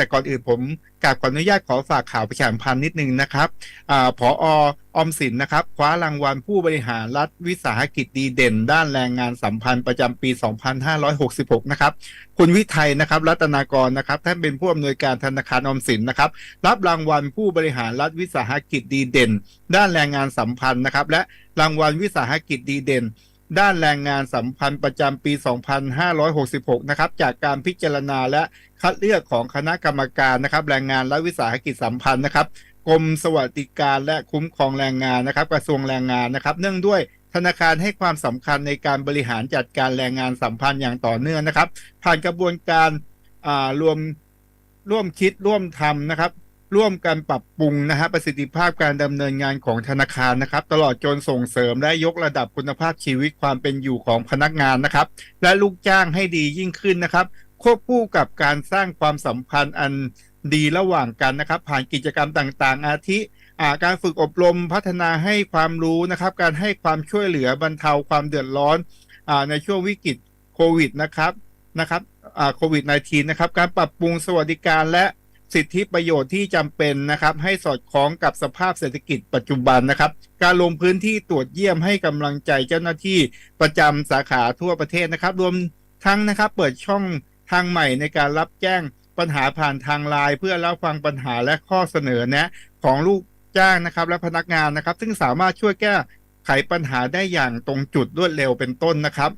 แต่ก่อนอื่นผมกราบขออนุญาตขอฝากข่าวประชาสัมพันธ์นิดนึงนะครับอผอออมสินนะครับ คว้ารางวัลผู้บริหารรัฐวิสาหกิจดีเด่น ด้านแรงงานสัมพันธ์ประจำปี 2566 นะครับ คุณวิทัยนะครับ รัตนากรนะครับท่านเป็นผู้อำนวยการธนาคารออมสินนะครับ รับรางวัลผู้บริหารรัฐวิสาหกิจดีเด่น ด้านแรงงานสัมพันธ์นะครับ และรางวัลวิสาหกิจดีเด่น ด้านแรงงานสัมพันธ์ประจำปี 2566 นะครับ จากการพิจารณาและคัดเลือกของคณะกรรมการนะครับ แรงงานและวิสาหกิจสัมพันธ์นะครับกรมสวัสดิการและคุ้มครองแรงงานนะครับ กระทรวงแรงงานนะครับ เนื่องด้วยธนาคารให้ความสำคัญในการบริหารจัดการแรงงานสัมพันธ์อย่างต่อเนื่องนะครับ ผ่านกระบวนการอ่ารวมร่วมคิดร่วมทำนะครับ ร่วมกันปรับปรุงนะฮะประสิทธิภาพการดำเนินงานของธนาคารนะครับ ตลอดจนส่งเสริมและยกระดับคุณภาพชีวิตความเป็นอยู่ของพนักงานนะครับ และลูกจ้างให้ดียิ่งขึ้นนะครับ ควบคู่กับการสร้างความสัมพันธ์อันดีระหว่างกันนะครับ ผ่านกิจกรรมต่างๆ อาทิาการฝึกอบรมพัฒนาให้ความรู้นะครับ การให้ความช่วยเหลือบรรเทาความเดือดร้อนอในช่วงวิกฤตโควิดนะครับนะครับโควิด -19 นะครับ การปรับปรุงสวัสดิการและ สิทธิประโยชน์ที่จำเป็นนะครับ ให้สอดคล้องกับสภาพเศรษฐกิจปัจจุบันนะครับ การลงพื้นที่ตรวจเยี่ยมให้กำลังใจเจ้าหน้าที่ประจำสาขาทั่วประเทศนะครับ รวมทั้งนะครับเปิดช่องทางใหม่ในการรับแจ้งปัญหาผ่านทางไลน์เพื่อรับฟังปัญหาและข้อเสนอแนะ ของลูกจ้างนะครับ และพนักงานนะครับ ซึ่งสามารถช่วยแก้ไขปัญหาได้อย่างตรงจุดรวดเร็วเป็นต้นนะครับ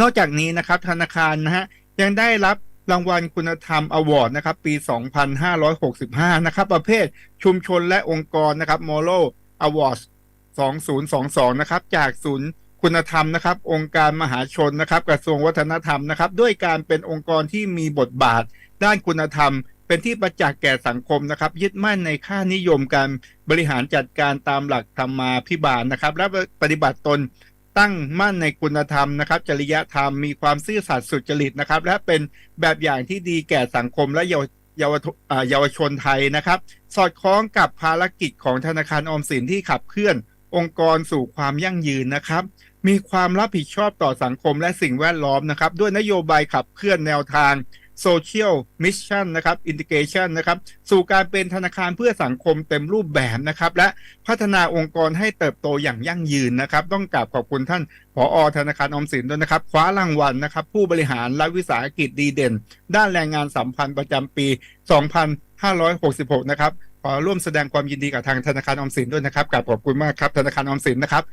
นอกจากนี้นะครับ ธนาคารนะฮะยังได้รับ รางวัลคุณธรรมอวอร์ดนะครับ ปี 2565 นะครับ ประเภทชุมชนและองค์กรนะครับ Moral Awards 2022 นะครับ จากศูนย์คุณธรรมนะครับ องค์การมหาชนนะครับ กระทรวงวัฒนธรรมนะครับ ด้วยการเป็นองค์กรที่มีบทบาท ด้านคุณธรรม เป็นที่ประจักษ์แก่สังคมนะครับ ยึดมั่นในค่านิยมการบริหารจัดการตามหลักธรรมาภิบาลนะครับ และปฏิบัติตน ตั้งมั่นในคุณธรรมนะครับ จริยธรรมมีความซื่อสัตย์สุจริตนะครับ และเป็นแบบอย่างที่ดีแก่สังคมและเยาวเยาวเยาวชนไทยนะครับ สอดคล้องกับภารกิจของธนาคารออมสินที่ขับเคลื่อนองค์กรสู่ความยั่งยืนนะครับ มีความรับผิดชอบต่อสังคมและสิ่งแวดล้อมนะครับ ด้วยนโยบายขับเคลื่อนแนวทาง Social Mission นะครับ Integration นะครับสู่การเป็นธนาคารเพื่อสังคมเต็มรูปแบบนะครับ และพัฒนาองค์กรให้เติบโตอย่างยั่งยืนนะครับ ต้องกราบขอบคุณท่านผอธนาคารออมสินด้วยนะครับ คว้ารางวัลนะครับ ผู้บริหารรัฐวิสาหกิจดีเด่น ด้านแรงงานสัมพันธ์ประจำปี 2566 นะครับขอร่วมแสดงความยินดีกับทางธนาคารออมสินด้วยนะครับกราบขอบคุณมากครับธนาคารออมสินนะครับ